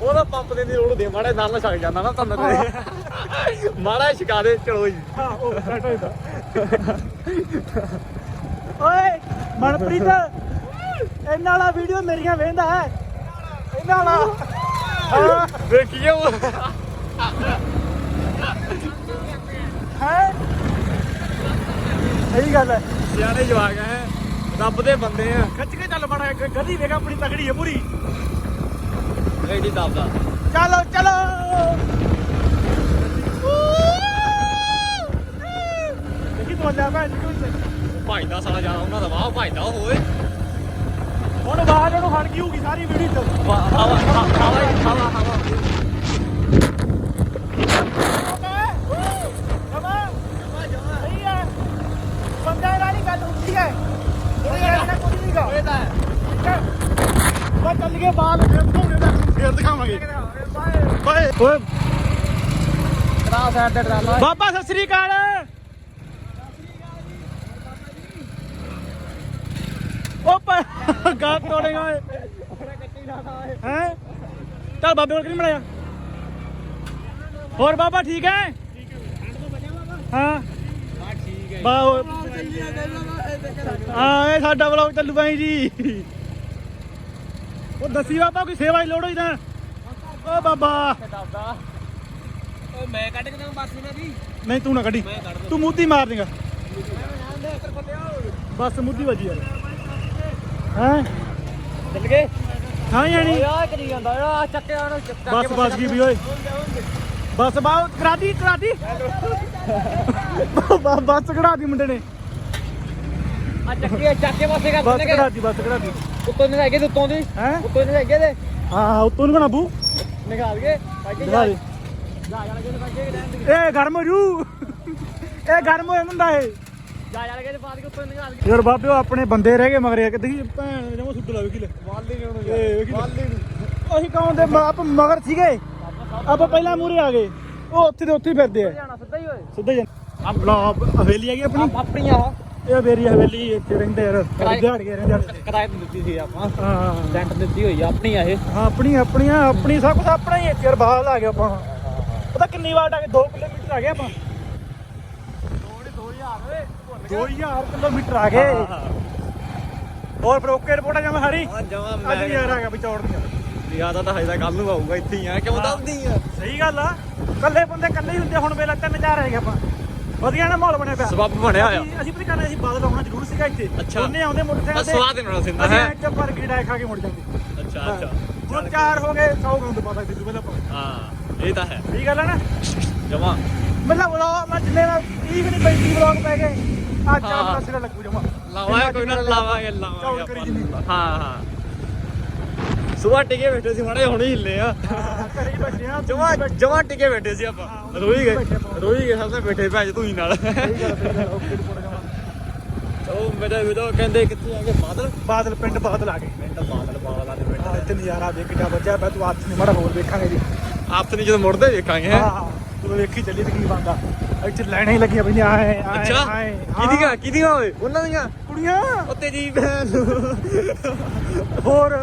ਉਹਦਾ ਪੰਪ ਦੇ ਦੀ ਰੋੜ ਦੇ ਮਾੜਾ ਨਾਲ ਨਾ ਛਕ ਜਾਂਦਾ ਨਾ ਤੁਹਾਨੂੰ ਤੇ। ਮਾੜਾ ਛਕਾ ਦੇ ਚਲੋ ਜੀ। ਹਾਂ ਉਹ ਸੈਟ ਹੋਇਆ ਓਏ ਮਨਪ੍ਰੀਤ ਇਹਨਾਂ ਵਾਲਾ ਵੀਡੀਓ ਮੇਰੀਆਂ ਵੇਂਦਾ ਹੈ। ਇਹਨਾਂ ਵਾਲਾ। ਹਾਂ ਵੇਖੀਏ ਉਹ। ਹੈ? ਸਹੀ ਗੱਲ ਹੈ। ਸਿਆਣੇ ਜਵਾਗ ਹੈ। ਰੱਬ ਦੇ ਬੰਦੇ ਆ। ਖਿੱਚ ਕੇ ਚੱਲ ਬੜਾ ਗਦੀ ਵੇਖ ਆਪਣੀ ਤਕੜੀ ਹੈ ਪੂਰੀ। ਦੱਬਦਾ ਚਲੋ ਚਲੋ ਦੇਖੀ ਤੂੰ ਜਾ ਭੈਣ ਜੀ ਤੂੰ ਭਾਈ ਦਾ ਸਾਲਾ ਜ਼ਿਆਦਾ ਉਹਨਾਂ ਦਾ ਵਾਹ ਭਾਈ ਦਾ ਓਏ ਹੁਣ ਬਾਹਰ ਉਹਨੂੰ ਹਣ ਗਈ ਹੋਊਗੀ ਸਾਰੀ ਵੀਡੀਓ ਚ ਹਵਾ ਹਵਾ ਹਵਾ ਹਵਾ ਹਵਾ ਤਾਂ ਚੱਲ ਕੇ ਬਾਹਰ ਫਿਰ ਦਿਖਾਉਣੇ ਦਾ ਫੇਰ ਦਿਖਾਵਾਂਗੇ ਓਏ ਓਏ ਕਰਾ ਸਾਈਡ ਤੇ ਡਰਾਲਾ ਬਾਬਾ ਸਤਿ ਸ੍ਰੀ ਅਕਾਲ ਓਪਾ ਗਾਲ ਤੋੜੇਗਾ ਓਏ ਹੈ ਚੱਲ ਬਾਬੇ ਕੋਲ ਕਿਉਂ ਬਣਾਇਆ ਹੋਰ ਬਾਬਾ ਠੀਕ ਹੈ ਹਾਂ ਠੀਕ ਹੈ ਬਾ ਹੋਰ ਹਾਂ ਇਹ ਸਾਡਾ ਵਲੌਗ ਚੱਲੂ ਬਾਈ ਜੀ ਉਹ ਦੱਸੀ ਬਾਬਾ ਕੋਈ ਸੇਵਾ ਦੀ ਲੋੜ ਹੋਈ ਤਾਂ। ਓ ਬਾਬਾ। ਮੈਂ ਕੱਢ ਕੇ ਦਵਾਂ ਬੱਸ ਇਹਨਾਂ ਦੀ। ਨਹੀਂ ਤੂੰ ਨਾ ਕੱਢੀ। ਤੂੰ ਮੁੱਦੀ ਮਾਰ ਦੇਗਾ। ਬਸ ਮੁੱਦੀ ਵੱਜੀ ਯਾਰ। ਹੈ? ਚੱਲ ਗਏ। ਹਾਂ ਜਾਣੀ। ਆ ਕਰੀ ਜਾਂਦਾ ਆ ਚੱਕੇ ਆਣ ਬਸ ਬਸ ਗਈ ਵੀ ਓਏ। ਬਸ ਬਾ ਕਰਾਦੀ ਕਰਾਦੀ ਬਸ ਕਢਾਦੀ ਮੁੰਡੇ ਨੇ। ਆ ਚੱਕੇ ਚੱਕੇ ਪਾਸੇ ਕਰ ਬਸ ਦਿੰਦੇ ਕਢਾਦੀ ਬਸ ਕਢਾਦੀ ਉੱਤੋਂ ਨੇ ਹੈਗੇ ਤੇ ਉੱਤੋਂ ਦੀ ਹੈ ਉੱਤੋਂ ਨੇ ਹੈਗੇ ਤੇ ਹਾਂ ਉੱਤੋਂ ਨੂੰ ਕਣਾ ਬੂ ਨਿਕਾਲ ਕੇ ਭਾਈ ਦਿਖਾ ਦੇ ਜਾ ਜਾ ਕੇ ਭਾਈ ਕੇ ਰਹਿਣ ਇਹ ਗਰਮ ਹੋ ਜੂ ਇਹ ਗਰਮ ਹੋ ਜਾਂਦਾ ਇਹ ਜਾ ਜਾ ਕੇ ਬਾਅਦ ਕੇ ਉੱਤੋਂ ਨਿਕਾਲ ਕੇ ਯਾਰ ਬਾਬਿਓ ਆਪਣੇ ਬੰਦੇ ਰਹਿ ਗਏ ਮਗਰ ਕਿਤੇ ਭੈਣ ਜਮਾ ਸੁੱਟ ਲਾਵੇ ਕਿਲੇ ਵਾਲੀ ਨੂੰ ਇਹ ਵੇਖੀ ਅਸੀਂ ਕੌਣ ਦੇ ਆਪ ਮਗਰ ਸੀਗੇ ਆਪਾਂ ਪਹਿਲਾਂ ਮੂਰੇ ਆ ਗਏ ਉਹ ਉੱਥੇ ਦੇ ਉੱਥੇ ਹੀ ਫਿਰਦੇ ਆ ਸਿੱਧਾ ਹੀ ਓਏ ਸਿੱਧਾ ਹੀ ਆ ਬਲਾ ਹਵੇਲੀ ਹੈਗੀ ਆਪਣੀ ਆਪਣੀਆਂ ਇਹ ਮੇਰੀ ਹਵੇਲੀ ਇੱਥੇ ਰਹਿੰਦੇ ਯਾਰ ਕਿਰਾਏ- ਦਿਹਾੜ ਕੇ ਰਹਿੰਦੇ ਆ। ਕਿਰਾਏ ਤੇ ਦਿੱਤੀ ਸੀ ਆਪਾਂ। ਹਾਂ। ਰੈਂਟ ਦਿੱਤੀ ਹੋਈ ਆ ਆਪਣੀ ਆ ਇਹ। ਹਾਂ ਆਪਣੀ ਆਪਣੀਆਂ ਆਪਣੀ ਸਭ ਕੁਝ ਆਪਣਾ ਹੀ ਹੈ ਯਾਰ ਬਾਹਰ ਆ ਗਏ ਆਪਾਂ। ਪਤਾ ਕਿੰਨੀ ਵਾਟ ਆ ਗਏ 2 ਕਿਲੋਮੀਟਰ ਆ ਗਏ ਆਪਾਂ? 2000 ਕਿਲੋਮੀਟਰ ਆ ਗਏ। ਹੋਰ ਫਿਰ ਓਕੇ ਰਿਪੋਰਟ ਆ ਜਾਵਾਂ ਹਰੀ ਹਾਂ ਜਮਾ ਅੱਜ ਵੀ ਯਾਰ ਆ ਗਿਆ ਵਿਚੌੜ ਦੀਆਂ। ਜ਼ਿਆਦਾ ਤਾਂ ਹਜੇ ਕੱਲ ਨੂੰ ਆਊਗਾ ਇੱਥੇ ਹੀ ਆ ਕਿਉਂ ਦੱਸਦੀ ਆ? ਸਹੀ ਗੱਲ ਆ। ਕੱਲੇ ਬੰਦੇ ਕੱਲੇ ਹੀ ਹੁੰਦੇ ਹੁਣ ਵੇਲਾ ਤਿੰਨ ਚਾਰ ਹੈਗੇ ਆਪਾਂ। ਵਧੀਆ ਨਾ ਮਾਹੌਲ ਬਣਿਆ ਪਿਆ। ਸਬੱਬ ਬਣਿਆ ਹੋਇਆ। ਅਸੀਂ- ਅਸੀਂ ਵੀ ਕਰਨਾ ਸੀ ਬਾਦਲ ਆਉਣਾ ਜ਼ਰੂਰ ਸੀਗਾ ਇੱਥੇ। ਅੱਛਾ। ਉਹਨੇ ਆਉਂਦੇ ਮੋਟਰਸਾਈਕਲ ਬਸ ਸਵਾਦ ਇਹਨਾਂ ਸਿੰਦਾ ਅਸੀਂ ਹੈ? ਐਂ ਚੱਪਰ ਗੀੜਾ ਖਾ ਕੇ ਮੁੜ ਜਾਂਦੇ। ਅੱਛਾ ਅੱਛਾ। ਹੁਣ ਚਾਰ ਹੋ ਗਏ 100 ਗਾਉਂਦੇ ਪਤਾ ਸੀ ਪਹਿਲਾਂ ਹਾਂ ਇਹ ਤਾਂ ਹੈ। ਸਹੀ ਗੱਲ ਹੈ ਨਾ? ਜਮਾ। ਮਤਲਬ ਵਲੌਗ ਮੈਂ ਜਿੰਨੇ ਨਾਲ 30 ਵੀ ਨਹੀਂ 35 ਵਲੌਗ ਪੈ ਗਏ। ਅੱਜ ਚਾਰ। ਪਾਸੇ ਲੱਗੂ ਜਮਾ। ਲਾਵਾਂਗੇ ਕੋਈ ਨਾ ਲਾਵਾਂਗੇ ਲਾਵਾਂਗੇ। ਹਾਂ ਹਾਂ। ਸੁਬਾ ਟਿਕੇ ਬੈਠੇ ਸੀ ਮਾੜੇ ਹੁਣੇ ਹਿੱਲੇ ਆ। ਘਰੇ ਹੀ ਬੈਠੇ ਆ ਜਮਾ ਜਮਾ ਟਿਕੇ ਬੈਠੇ ਸੀ ਆਪਾਂ। ਰੋਈ ਗਏ ਰੋਈ ਗਏ ਸਭ ਤੋਂ ਬੈਠੇ ਭੈਜ ਤੂੰ ਹੀ ਨਾਲ। ਉਹ ਮੇਰੇ ਵੀਡੀਓ ਕਹਿੰਦੇ ਕਿੱਥੇ ਆਗੇ ਬਾਦਲ? ਬਾਦਲ ਪਿੰਡ ਬਾਦਲ ਆ ਗਏ। ਪਿੰਡ ਬਾਦਲ ਬਾਦਲਾਂ ਦੇ ਪਿੰਡ। ਇੱਥੇ ਨਜ਼ਾਰਾ ਦੇਖ ਕਿੱਡਾ ਬੱਚਾ ਬੈ ਤੂੰ ਹੱਥ ਨਹੀਂ ਮਾੜਾ ਹੋਰ ਵੇਖਾਂਗੇ ਜੀ। ਆਪ ਤੇ ਜਦੋਂ ਮੁੜਦੇ ਵੇਖਾਂਗੇ ਹੈਂ। ਤੂੰ ਵੇਖੀ ਚੱਲੀ ਤੇ ਕੀ ਬੰਦਾ ਇੱਥੇ ਲੈਣਾ ਹੀ ਲੱਗੀਆਂ ਪਈਆਂ ਆਏ ਆਏ ਅੱਛਾ ਆਏ। ਕਿਹਦੀਆਂ ਕਿਹਦੀਆਂ ਓਏ? ਉਹਨਾਂ ਦੀਆਂ। ਕੁੜੀਆਂ। ਉੱਤੇ ਜੀ ਭੈਣ ਹੋਰ।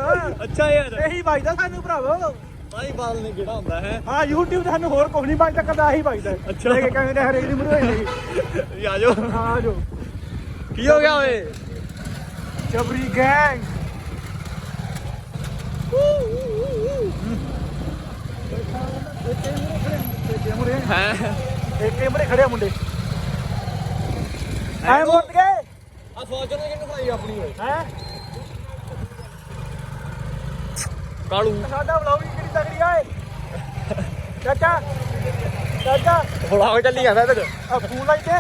ਅੱਛਾ ਯਾਰ। ਇਹੀ ਵੱਜਦਾ ਸਾਨੂੰ ਭਰਾਵੋ। ਭਾਈ ਬਾਲ ਨੇ ਕਿਹੜਾ ਹੁੰਦਾ ਹੈ? ਹਾਂ YouTube ਤੇ ਸਾਨੂੰ ਹੋਰ ਕੁਝ ਨਹੀਂ ਵੱਜਦਾ ਕਦਾ ਆਹੀ ਵੱਜਦਾ। ਅੱਛਾ। ਲੈ ਕੇ ਕਹਿੰਦੇ ਹਰੇਕ ਦੀ ਮੂਰੇ ਹੋਈ ਵੀ ਆ ਜਾਓ। ਹਾਂ ਜੋ ਕੀ ਹੋ ਗਿਆ ਓਏ? ਚਬਰੀ ਗੈਂਗ। ਹੈ? ਇੱਕ ਕੈਮਰੇ ਖੜੇ ਆ ਮੁੰਡੇ। ਐ ਮੁੱਟ ਗਏ ਆ ਫੌਜਰ ਨੇ ਕਿੰਨੇ ਖਾਈ ਆਪਣੀ ਓਏ ਹੈ? ਕਾਲੂ। ਸਾਡਾ ਵਲੌਗ ਕਿਹੜੀ ਤਗੜੀ ਆਏ ਚਾਚਾ ਚਾਚਾ। ਬੁਲਾਓ ਚੱਲੀ ਜਾਂਦਾ ਤੇ ਆ ਫੋਨ ਲਾਈ ਤੇ।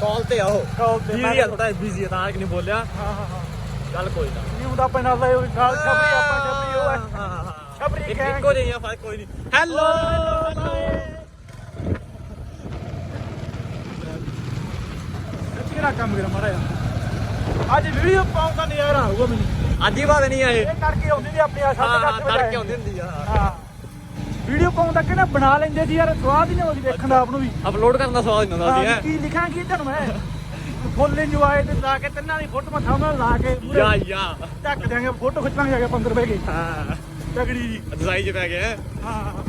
ਕਾਲ ਤੇ ਆਓ ਕਾਲ ਤੇ ਆ ਥੋੜਾ ਬਿਜ਼ੀ ਆ ਤਾਂ ਕਿ ਨਹੀਂ ਬੋਲਿਆ। ਹਾਂ ਹਾਂ ਹਾਂ। ਚੱਲ ਕੋਈ ਨਾ। ਨਹੀਂ ਹੁੰਦਾ ਆਪਣੇ ਨਾਲ ਲਾਇਓ ਨਾਲ ਛਪਰੀ ਆਪਾਂ ਛਪਰੀ ਉਹ ਹੈ ਹਾਂ। ਹਾਂ ਛਪਰੀ ਇੱਕ ਗੈਂਗ ਇੱਕੋ ਜਿਹੀਆਂ ਫ਼ਰਕ ਕੋਈ ਨਹੀਂ। ਹੈਲੋ ਕਿਹੜਾ ਕੰਮ ਕਰਾਂ ਮਾਰਾ ਅੱਜ ਵੀਡੀਓ ਪਾਉਣ ਦਾ ਨਜ਼ਾਰਾ ਆਊਗਾ ਮੈਨੂੰ। ਅੱਜ ਹੀ ਬਾਤ ਨਹੀਂ ਆਏ। ਇਹ ਕਰਕੇ ਆਉਂਦੀ ਸੀ ਆਪਣੀ ਆ ਸਾਡੇ ਘਰ ਤੜਕੇ ਆਉਂਦੀ ਹੁੰਦੀ ਆ। ਹਾਂ। ਵੀਡੀਓ ਪਾਉਣ ਦਾ ਕਿਹੜਾ ਬਣਾ ਲੈਂਦੇ ਸੀ ਯਾਰ ਸਵਾਦ ਹੀ ਨਹੀਂ ਆਉਂਦੀ ਦੇਖਣ ਦਾ ਆਪ ਨੂੰ ਵੀ। ਅਪਲੋਡ ਕਰਨ ਦਾ ਸਵਾਦ ਨਹੀਂ ਹੁੰਦਾ ਸੀ ਕੀ ਲਿਖਾਂ ਕੀ ਤੁਹਾਨੂੰ ਮੈਂ? ਫੁੱਲ ਇੰਜੋਏ ਤੇ ਲਾ ਕੇ ਤਿੰਨਾਂ ਦੀ ਫੋਟੋ ਮਥਾ ਨਾਲ ਲਾ ਕੇ ਯਾ ਯਾ। ਢੱਕ ਦਿਆਂਗੇ ਫੋਟੋ ਖਿੱਚਾਂਗੇ ਜਾ ਕੇ 15 ਰੁਪਏ ਦੀ ਹਾਂ। ਤਗੜੀ ਜੀ। ਦਸਾਈ ਚ ਪੈ ਗਿਆ ਹਾਂ।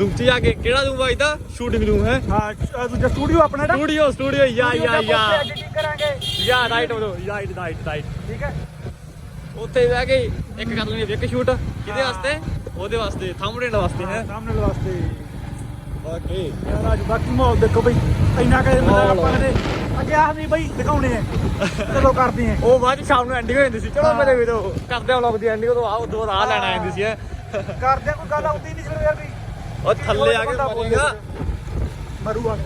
ਰੂਮ ਚ ਜਾ ਕੇ ਕਿਹੜਾ ਰੂਮ ਵੱਜਦਾ ਸ਼ੂਟਿੰਗ ਰੂਮ ਹੈ? ਹਾਂ ਦੂਜਾ ਸਟੂਡੀਓ ਆਪਣਾ ਨਾ ਸਟੂਡੀਓ ਸਟੂਡੀਓ ਯਾ ਯਾ ਯਾ। ਐਡੀਟਿੰਗ ਕਰਾਂਗੇ। Yeah right bro right right right ਠੀਕ ਹੈ? ਉੱਥੇ ਬਹਿ ਕੇ ਇੱਕ ਕਰ ਲੈਣੀ ਇੱਕ ਸ਼ੂਟ ਕਿਹਦੇ ਵਾਸਤੇ? ਉਹਦੇ ਵਾਸਤੇ ਥੰਬਨੇਲ ਵਾਸਤੇ ਹੈ ਸਾਹਮਣੇ ਵਾਸਤੇ। ਓਕੇ ਯਾਰ ਅੱਜ ਬਾਕੀ ਮਾਹੌਲ ਦੇਖੋ ਬਈ ਇੰਨਾ ਕਹੇ ਮਤਲਬ। ਆਪਾਂ ਨੇ ਅੱਗੇ ਆਹ ਨਹੀਂ ਬਈ ਦਿਖਾਉਣੇ ਆ। ਚਲੋ ਕਰਦੇ ਆ। ਉਹ ਬਾਅਦ ਸ਼ਾਮ ਨੂੰ ਐਂਡਿੰਗ ਹੋ ਜਾਂਦੀ ਸੀ। ਚਲੋ। ਮੇਰੇ ਵੀਰੋ ਕਰਦੇ ਆ ਵਲੌਗ ਦੀ ਐਂਡਿੰਗ ਉਦੋਂ ਆ ਉਦੋਂ ਆ ਲੈਣ ਆ ਜਾਂਦੀ ਸੀ ਕਰਦੇ ਕੋਈ ਗੱਲ ਆਉਂਦੀ ਨਹੀਂ ਯਾਰ ਕੋਈ ਉਹ ਥੱਲੇ ਆ ਕੇ ਮਰੂਗਾ ਮਰੂਗਾ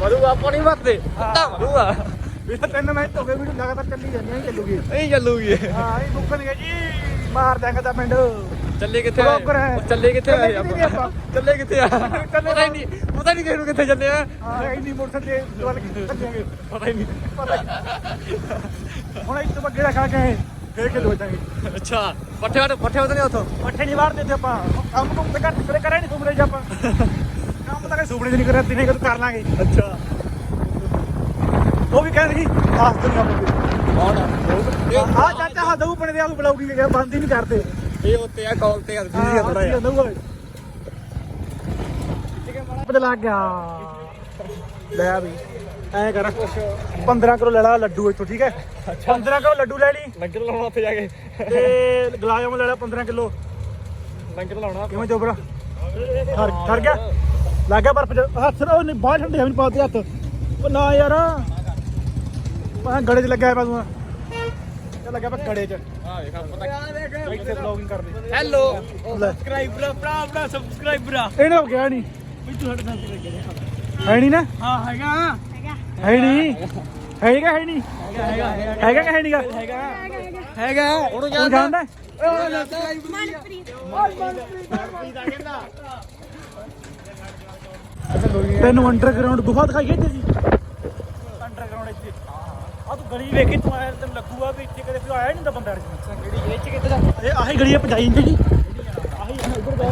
ਮਰੂਗਾ ਆਪਾਂ ਨਹੀਂ ਮਰਦੇ ਅੱਤਾ ਮਰੂਗਾ ਵੀ ਤਾਂ ਤਿੰਨ ਮਿੰਟ ਹੋ ਗਏ ਵੀਡੀਓ ਲਗਾਤਾਰ ਚੱਲੀ ਜਾਂਦੀ ਹੈ ਚੱਲੂਗੀ। ਨਹੀਂ ਚੱਲੂਗੀ। ਇਹ। ਹਾਂ ਇਹ ਮੁੱਕਣਗੇ ਜੀ ਮਾਰ ਦਾਂਗੇ ਤਾਂ ਪਿੰਡ। ਚੱਲੇ ਕਿੱਥੇ ਆ ਬਲੌਗਰ ਹੈ। ਉਹ ਚੱਲੇ ਕਿੱਥੇ ਆ ਚੱਲੇ ਕਿੱਥੇ ਨਹੀਂ ਆਪਾਂ? ਆਪਾਂ। ਚੱਲੇ ਕਿੱਥੇ ਆ? ਪਤਾ ਹੀ ਨਹੀਂ ਪਤਾ ਨਹੀਂ ਕਿਹਨੂੰ ਕਿੱਥੇ ਚੱਲੇ ਆ। ਹਾਂ ਇੰਨੀ ਮੋਟਰਸਾਈਕਲ ਤੇ ਦੁਆਲ ਕੇ ਚੱਲਾਂਗੇ। ਪਤਾ ਹੀ ਨਹੀਂ। ਪਤਾ। ਹੁਣ ਇੱਥੇ ਬੱਗੇ ਦਾ ਖਾ ਕੇ ਆਏ, ਫੇਰ ਕੇ ਜਾਾਂਗੇ ਅੱਛਾ ਪੱਠੇ ਵਾਟ ਪੱਠੇ ਵਾਟ ਨਹੀਂ ਉਥੋਂ? ਪੱਠੇ ਨਹੀਂ ਵਾਰਦੇ ਤੇ ਆਪਾਂ ਕੰਮ ਕੰਮ ਤੇ ਘੱਟ ਕਰੇ ਕਰੇ ਨਹੀਂ ਸੁਪਨੇ ਚ ਆਪਾਂ। ਕੰਮ ਤਾਂ ਕਦੇ ਸੁਪਨੇ ਚ ਨਹੀਂ ਕਰਿਆ ਦਿਨੇ ਕਦੋਂ ਕਰ ਲਾਂਗੇ। ਅੱਛਾ। ਉਹ ਵੀ ਕਹਿੰਦੇ ਸੀ ਆਸ ਦੁਨੀਆ ਬੰਦੇ ਕੌਣ ਆ? ਆ ਚਾਚਾ ਹੱਦ ਉਹ ਬਣੇ ਦੇ ਆ ਬਲੌਗਿੰਗ ਗਿਆ ਬੰਦ ਹੀ ਨਹੀਂ ਕਰਦੇ। ਇਹ ਉੱਤੇ ਆ ਕਾਲ ਤੇ ਆ ਬਿਜ਼ੀ ਆ ਥੋੜਾ ਜਿਹਾ ਲੱਗ ਗਿਆ ਲੈ ਵੀ। ਐ ਕਰ 15 ਕਿਲੋ ਲੈ ਲਾ ਲੱਡੂ ਇੱਥੋਂ ਠੀਕ ਹੈ? 15 ਕਿਲੋ ਲੱਡੂ ਲੈ ਲਈ। ਲੰਗਰ ਲਾਉਣਾ ਉੱਥੇ ਜਾ ਕੇ। ਤੇ ਗੁਲਾਬ ਜਾਮੁਨ ਲੈ ਲਾ 15 ਕਿਲੋ। ਲੰਗਰ ਲਾਉਣਾ ਕਿਵੇਂ ਚੋਬਰਾ ਠਰ ਠਰ ਗਿਆ? ਲੱਗ ਗਿਆ ਬਰਫ ਚ। ਹੱਥ ਉਹ ਨਹੀਂ ਬਾਹਰ ਠੰਡੇ ਨਹੀਂ ਪਾਤੇ ਹੱਥ। ਉਹ ਨਾ ਯਾਰ। ਮੈਂ ਗੜੇ ਚ ਲੱਗਿਆ ਪਿਆ ਤੂੰ। ਚੱਲ ਲੱਗਿਆ ਪਿਆ ਗੜੇ ਚ। ਆ ਵੇਖ ਪਤਾ ਇੱਥੇ ਵਲੌਗਿੰਗ ਕਰਦੇ। ਹੈਲੋ ਲੈ। ਸਬਸਕ੍ਰਾਈਬਰ ਭਰਾ ਭਰਾ ਸਬਸਕ੍ਰਾਈਬਰ ਇਹਨੇ ਹੋ ਗਿਆ ਨਹੀਂ ਵੀ ਤੂੰ ਸਾਡੇ ਨਾਲ ਕਿਹੜੇ ਹੈ ਨਹੀਂ ਨਾ? ਹਾਂ ਹੈਗਾ। ਹੈ ਨਹੀਂ। ਹੈਗਾ ਹੈ ਨਹੀਂ। ਹੈਗਾ ਹੈਗਾ ਹੈਗਾ ਕਿ ਹੈ ਨਹੀਂਗਾ? ਹੈਗਾ। ਹੈਗਾ ਉਹਨੂੰ ਤੂੰ ਜਾਣਦਾ ਹੈ? ਤੈਨੂੰ ਅੰਡਰਗਰਾਉਂਡ ਗੁਫਾ ਦਿਖਾਈ ਇੱਥੇ ਜੀ? ਅੰਡਰਗਰਾਉਂਡ ਇੱਥੇ। ਆ ਤੂੰ ਗਲੀ ਵੇਖੀ ਤੂੰ ਆਇਆ ਤੈਨੂੰ ਲੱਗੂਗਾ ਵੀ ਇੱਥੇ ਕਦੇ ਕੋਈ ਆਇਆ ਨਹੀਂ ਹੁੰਦਾ ਬੰਦਾ ਕਿਹੜੀ ਇਹ ਚ ਕਿੱਥੇ ਦਾ ਇਹ ਆਹੀ ਗਲੀ ਪਜਾਈ ਇੰਜ ਜੀ। ਆਹੀ ਇੱਧਰ ਜਾ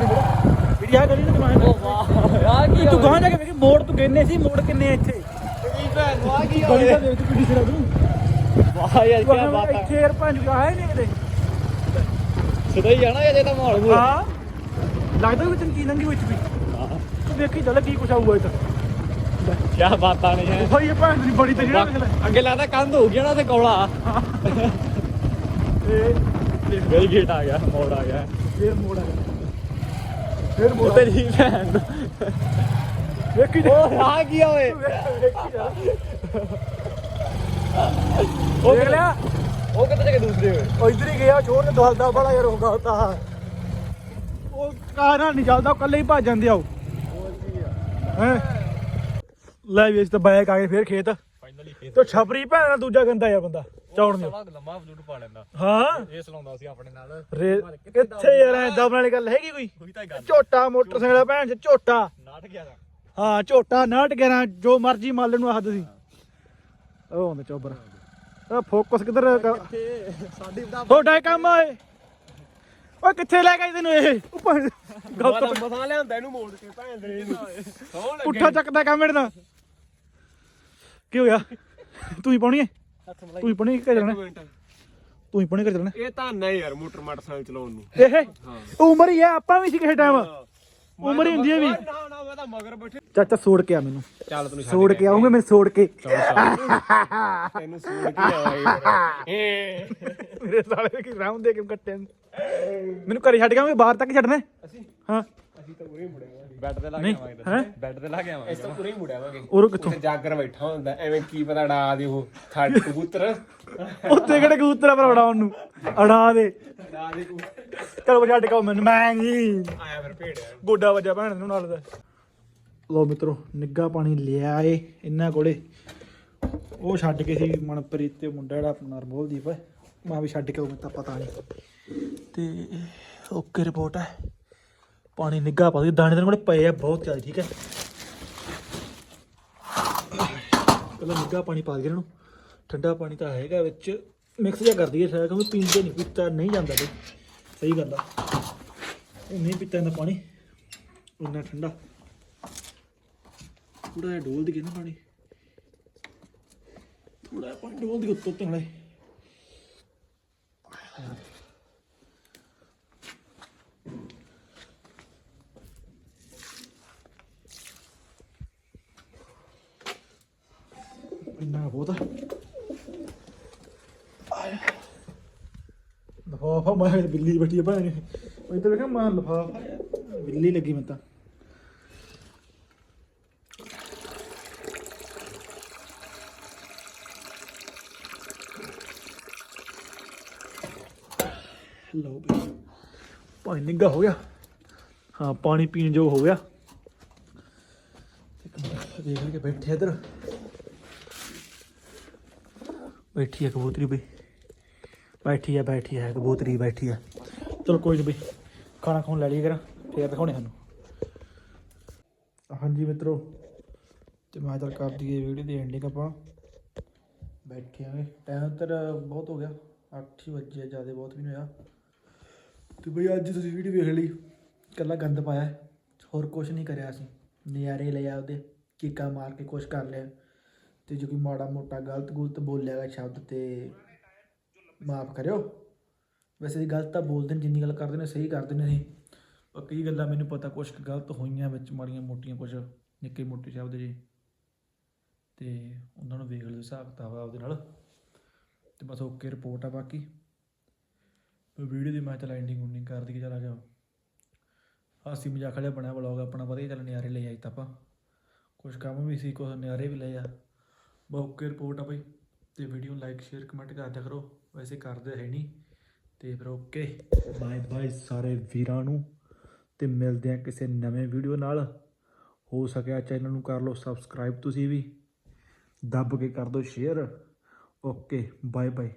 ਜਿਹੜੀ ਆ ਗਲੀ ਨਾ ਤੂੰ ਆਇਆ ਆ ਕੀ ਤੂੰ ਗਾਂ ਜਾ ਕੇ ਵੇਖੀ ਮੋੜ ਤੂੰ ਗਿਣਨੇ ਸੀ ਮੋੜ ਕਿੰਨੇ ਆ ਇੱਥੇ? ਭੈਣ ਨੂੰ ਆ ਕੀ ਗਲੀ ਦਾ ਦੇਖ ਤੂੰ ਕਿੱਡੀ ਸਿਰਾ ਤੂੰ। ਵਾਹ ਯਾਰ ਤੂੰ ਆਖਿਆ ਇੱਥੇ ਯਾਰ ਪੰਜ ਆਇਆ ਹੀ ਨਹੀਂ ਕਿਤੇ? ਸਿੱਧਾ ਹੀ ਜਾਣਾ ਅਜੇ ਤਾਂ ਮਾਹੌਲ ਪੂਰਾ। ਹਾਂ। ਲੱਗਦਾ ਵੀ ਚੰਗੀ ਲੰਗੀ ਵਿੱਚ ਵੀ ਤੂੰ ਵੇਖੀ ਚੱਲ ਕੀ ਕੁਛ ਆਊਗਾ ਇੱਥੇ ਕੀ ਬਾਤਾਂ ਨੇ ਹੈ ਭਾਈ ਇਹ ਭੈਣ ਦੀ ਬੜੀ ਤੇ ਜਿਹੜਾ ਅੱਗੇ ਲੱਗਦਾ ਕੰਧ ਹੋ ਗਿਆ ਨਾ ਤੇ ਕੌਲਾ। ਇਹ ਮੇਰੀ ਗੇਟ ਆ ਗਿਆ ਮੋੜ ਆ ਗਿਆ। ਫੇਰ ਮੋੜ ਆ ਗਿਆ। ਫੇਰ ਮੋੜ ਤੇਰੀ ਭੈਣ। ਵੇਖੀ ਦੇ ਉਹ ਆ ਕੀ ਆ ਓਏ? ਵੇਖੀ ਜਾ ਉਹ ਦੇਖ ਲਿਆ। ਉਹ ਕਿੱਥੇ ਜਾ ਕੇ ਦੂਸਰੇ ਹੋਏ ਉਹ ਇਧਰ ਹੀ ਗਿਆ ਛੋੜ ਕੇ ਦਲਦਾ ਬੜਾ ਯਾਰ ਹੋ ਗਿਆ ਤਾਂ। ਉਹ ਕਾਰ ਨਹੀਂ ਚੱਲਦਾ ਉਹ ਕੱਲੇ ਹੀ ਭੱਜ ਜਾਂਦੇ ਆ ਉਹ। ਹੈਂ? ਲੈ ਵੀ ਇਸ ਤਾਂ ਬਾਇਕ ਆ ਗਏ ਫੇਰ ਖੇਤ। ਫਾਈਨਲੀ ਤੇ ਛਪਰੀ ਭੈਣ ਨਾਲ ਦੂਜਾ ਗੰਦਾ ਯਾਰ ਬੰਦਾ ਚੌੜ ਨੂੰ। ਲੰਮਾ ਬਲੂਟ ਪਾ ਲੈਂਦਾ। ਹਾਂ? ਇਹ ਸਲਾਉਂਦਾ ਸੀ ਆਪਣੇ ਨਾਲ। ਰੇ ਕਿੱਥੇ ਯਾਰ ਐ ਦਬਣ ਵਾਲੀ ਗੱਲ ਹੈਗੀ ਕੋਈ? ਉਹੀ ਤਾਂ ਗੱਲ ਝੋਟਾ ਮੋਟਰਸਾਈਕਲ ਭੈਣ ਚ ਝੋਟਾ। ਗਿਆ ਦਾ ਹਾਂ ਝੋਟਾ 911 ਜੋ ਮਰਜ਼ੀ ਮੰਨ ਨੂੰ ਆਖਦ ਸੀ ਉਹ ਹੁੰਦਾ ਚੋਬਰ। ਆ ਫੋਕਸ ਕਿੱਧਰ ਸਾਡੀ ਬਦਾ ਤੁਹਾਡਾ ਇਹ ਕੰਮ ਓਏ ਓਏ ਕਿੱਥੇ ਲੈ ਗਏ ਤੈਨੂੰ ਇਹ? ਉਹ ਗਲਤ ਮਸਾਂ ਲਿਆਂਦਾ ਇਹਨੂੰ ਮੋੜ ਕੇ ਭੈਣ ਦੇ। ਨੂੰ ਪੁੱਠਾ ਚੱਕਦਾ ਕੰਮ ਇਹਦਾ ਕੀ ਹੋਇਆ? ਤੂੰ ਹੀ ਪਾਉਣੀ ਹੈ ਤੂੰ ਹੀ ਪਾਉਣੀ ਕਿ ਮਿੰਟ। ਤੂੰ ਹੀ ਪਾਉਣੀ ਕਿ ਚੱਲਣਾ? ਇਹ ਤਾਂ ਨਹੀਂ ਯਾਰ ਮੋਟਰ ਮੋਟਰਸਾਈਕਲ ਚਲਾਉਣ ਨੂੰ। ਇਹ? ਉਮਰ ਹੀ ਹੈ ਆਪਾਂ ਵੀ ਸੀ ਕਿਸੇ ਟਾਈਮ ਉਮਰ ਹੀ ਹੁੰਦੀ ਹੈ ਵੀ। ਨਾ ਨਾ ਮੈਂ ਤਾਂ ਮਗਰ ਬੈਠੇ। ਚਾਚਾ ਸੋੜ ਕੇ ਆ ਮੈਨੂੰ। ਚੱਲ ਤੈਨੂੰ ਸੋੜ ਕੇ ਆਉਂਗਾ ਮੈਂ ਸੋੜ ਕੇ। ਤੈਨੂੰ ਸੁਣ ਕੇ ਆਵਾਂਗੇ ਏ ਮੇਰੇ। ਸਾਲੇ ਕੀ ਰਾਮ ਦੇ ਕੇ ਕੱਟੇ ਨੂੰ। ਮੈਨੂੰ ਘਰੇ ਛੱਡ ਗਿਆ ਮੈਂ ਬਾਹਰ ਤੱਕ ਛੱਡਣਾ ਹੈ? ਹਾਂ। ਅਸੀਂ ਤਾਂ ਪੂਰੇ ਮੁੜਿਆਵਾਂਗੇ ਬੈੱਡ ਤੇ ਲਾ ਨਹੀਂ, ਹੈਂ? ਬੈੱਡ ਤੇ ਲਾ ਕੇ ਆਵਾਂਗੇ। ਅਸੀਂ ਤਾਂ ਪੂਰੇ ਮੁੜਿਆਵਾਂਗੇ ਉਰੋਂ ਕਿੱਥੋਂ? ਉੱਥੇ ਜਾਗਰ ਬੈਠਾ ਹੁੰਦਾ ਐਵੇਂ ਕੀ ਪਤਾ ਡਾ ਦੇ ਉਹ ਖੱਡ ਕਬੂਤਰ। ਉੱਤੇ ਕਿਹੜੇ ਕਬੂਤਰ ਪਰ ਉਡਾ ਉਹਨੂੰ? ਅੜਾ ਦੇ। ਡਾ ਦੇ ਕਬੂਤਰ। ਚਲੋ ਛੱਡ ਕੇ ਆਓ ਮੈਨੂੰ ਮੈਂ ਆਇਆ ਫਿਰ ਭੇੜਿਆ ਗੋਡਾ ਵੱਜਾ ਭੈਣ ਨੂੰ ਨਾਲ ਦਾ। ਲੋ ਮਿੱਤਰੋ ਨਿੱਗਾ ਪਾਣੀ ਲਿਆ ਏ ਇਹਨਾਂ ਕੋਲੇ। ਉਹ ਛੱਡ ਕੇ ਸੀ ਮਨਪ੍ਰੀਤ ਤੇ ਮੁੰਡਾ ਜਿਹੜਾ ਆਪਣਾ ਰਮੋਲਦੀਪ ਮੈਂ ਵੀ ਛੱਡ ਕੇ ਉਹ ਤਾਂ ਪਤਾ ਨਹੀਂ। ਤੇ ਓਕੇ ਰਿਪੋਰਟ ਹੈ। ਪਾਣੀ ਨਿੱਗਾ ਪਾ ਦੇ ਦਾਣੇ ਦੇ ਕੋਲੇ ਪਏ ਆ ਬਹੁਤ ਜ਼ਿਆਦਾ ਠੀਕ ਹੈ। ਪਹਿਲਾਂ ਨਿੱਗਾ ਪਾਣੀ ਪਾ ਦੇ ਇਹਨਾਂ ਨੂੰ। ਠੰਡਾ ਪਾਣੀ ਤਾਂ ਹੈਗਾ ਵਿੱਚ। ਮਿਕਸ ਜਿਹਾ ਕਰ ਦਈਏ ਸਾਰਾ ਕਿਉਂਕਿ ਪੀਂਦੇ ਨਹੀਂ ਪੀਤਾ ਨਹੀਂ ਜਾਂਦਾ ਬਈ ਸਹੀ ਗੱਲ ਆ। ਇਹ ਨਹੀਂ ਪੀਤਾ ਇਹਨਾਂ ਪਾਣੀ। ਇੰਨਾ ਠੰਡਾ। ਥੋੜਾ ਜਿਹਾ ਡੋਲ ਦੇ ਨਾ ਪਾਣੀ। ਥੋੜਾ ਜਿਹਾ ਪਾਣੀ ਡੋਲ ਦੇ ਉੱਤੋਂ ਉੱਤੇ ਨਾਲੇ ਇੰਨਾ ਬਹੁਤ ਆ ਲਫਾਫਾ ਮੈਂ ਬਿੱਲੀ ਬੈਠੀ ਆ ਭਾਣੇ ਮੈਂ ਤਾਂ ਵੇਖਿਆ ਮੈਂ ਲਫਾਫਾ ਬਿੱਲੀ ਲੱਗੀ ਮੈਂ ਤਾਂ। ਲਓ ਬਈ ਪਾਣੀ ਨਿੱਗਾ ਹੋ ਗਿਆ। ਹਾਂ, ਪਾਣੀ ਪੀਣ ਜੋ ਹੋ ਗਿਆ। ਦੇਖ ਕੇ ਬੈਠੇ ਇਧਰ। ਬੈਠੀ ਹੈ ਕਬੂਤਰੀ ਬਈ ਬੈਠੀ ਆ, ਬੈਠੀ ਹੈ ਕਬੂਤਰੀ ਬੈਠੀ ਆ। ਚਲੋ ਕੋਈ ਨਹੀਂ ਬਈ, ਖਾਣਾ ਖਾਣ ਲੈ ਲਈਏ ਕਰਾਂ ਫੇਰ ਦਿਖਾਉਣੇ ਸਾਨੂੰ ਹਾਂਜੀ ਮਿੱਤਰੋ, ਤੇ ਮੈਂ ਚੱਲ ਕਰ ਦਈਏ ਵੀਡੀਓ ਦੀ ਐਂਡਿੰਗ ਆਪਾਂ। ਬੈਠੇ ਆਂਗੇ ਟਾਈਮ ਤਾਂ ਬਹੁਤ ਹੋ ਗਿਆ। 8 ਹੀ ਵਜੇ ਜ਼ਿਆਦਾ ਬਹੁਤ ਵੀ ਨਹੀਂ ਹੋਇਆ। ਤੇ ਬਈ ਅੱਜ ਤੁਸੀਂ ਵੀਡੀਓ ਵੇਖ ਲਈ। ਕੱਲਾ ਗੰਦ ਪਾਇਆ ਹੋਰ ਕੁਝ ਨਹੀਂ ਕਰਿਆ ਅਸੀਂ। ਨਜ਼ਾਰੇ ਲਿਆ ਉਹਦੇ। ਕੀਕਾ ਮਾਰ ਕੇ ਕੁਝ ਕਰ ਲਿਆ। ਤੇ ਜੋ ਕੋਈ ਮਾੜਾ ਮੋਟਾ ਗਲਤ ਗੁਲਤ ਬੋਲਿਆ ਬੋਲਿਆਗਾ ਸ਼ਬਦ ਤੇ ਮਾਫ ਕਰਿਓ। ਵੈਸੇ ਦੀ ਗਲਤ ਤਾਂ ਬੋਲਦੇ ਨੇ, ਜਿੰਨੀ ਗੱਲ ਕਰਦੇ ਨੇ ਸਹੀ ਕਰਦੇ ਨੇ ਅਸੀਂ ਪਰ ਕਈ ਗੱਲਾਂ ਮੈਨੂੰ ਪਤਾ ਕੁਝ ਗਲਤ ਹੋਈਆਂ ਵਿੱਚ, ਮਾੜੀਆਂ ਮੋਟੀਆਂ ਕੁਝ ਨਿੱਕੇ ਮੋਟੇ ਸ਼ਬਦ ਜੀ। ਤੇ ਉਹਨਾਂ ਨੂੰ ਵੇਖ ਲਓ ਹਿਸਾਬ ਕਿਤਾਬ ਉਹਦੇ ਨਾਲ। ਤੇ ਬਸ ਓਕੇ, ਰਿਪੋਰਟ ਆ ਬਾਕੀ। ਵੀਡੀਓ ਦੀ ਮੈਂ ਚਲਾ ਐਂਡਿੰਗ ਉੰਡਿੰਗ ਕਰ ਦਈਏ, ਚਲਾ ਗਿਆ ਹਾਸੀ ਮਜ਼ਾਕ ਵਾਲਾ ਬਣਿਆ ਵਲੌਗ ਆਪਣਾ, ਵਧੀਆ ਚੱਲ ਨਿਆਰੇ ਲੈ ਆਈ ਤਾਂ ਆਪਾਂ। ਕੁਝ ਕੰਮ ਵੀ ਸੀ ਕੁਝ ਨਿਆਰੇ ਵੀ ਲਏ ਆ। ਬਸ ਓਕੇ, ਰਿਪੋਰਟ ਆ ਬਈ। ਤੇ ਵੀਡੀਓ ਨੂੰ ਲਾਈਕ ਸ਼ੇਅਰ ਕਮੈਂਟ ਕਰ ਦਿਆ ਕਰੋ। ਵੈਸੇ ਕਰਦੇ ਹੈ ਨਹੀਂ। ਤੇ ਫਿਰ ਓਕੇ ਬਾਏ ਬਾਏ ਸਾਰੇ ਵੀਰਾਂ ਨੂੰ। ਤੇ ਮਿਲਦੇ ਆ ਕਿਸੇ ਨਵੇਂ ਵੀਡੀਓ ਨਾਲ। ਹੋ ਸਕਿਆ ਚੈਨਲ ਨੂੰ ਕਰ ਲਓ ਸਬਸਕ੍ਰਾਈਬ ਤੁਸੀਂ ਵੀ। ਦੱਬ ਕੇ ਕਰ ਦਿਓ ਸ਼ੇਅਰ ਓਕੇ ਬਾਏ ਬਾਏ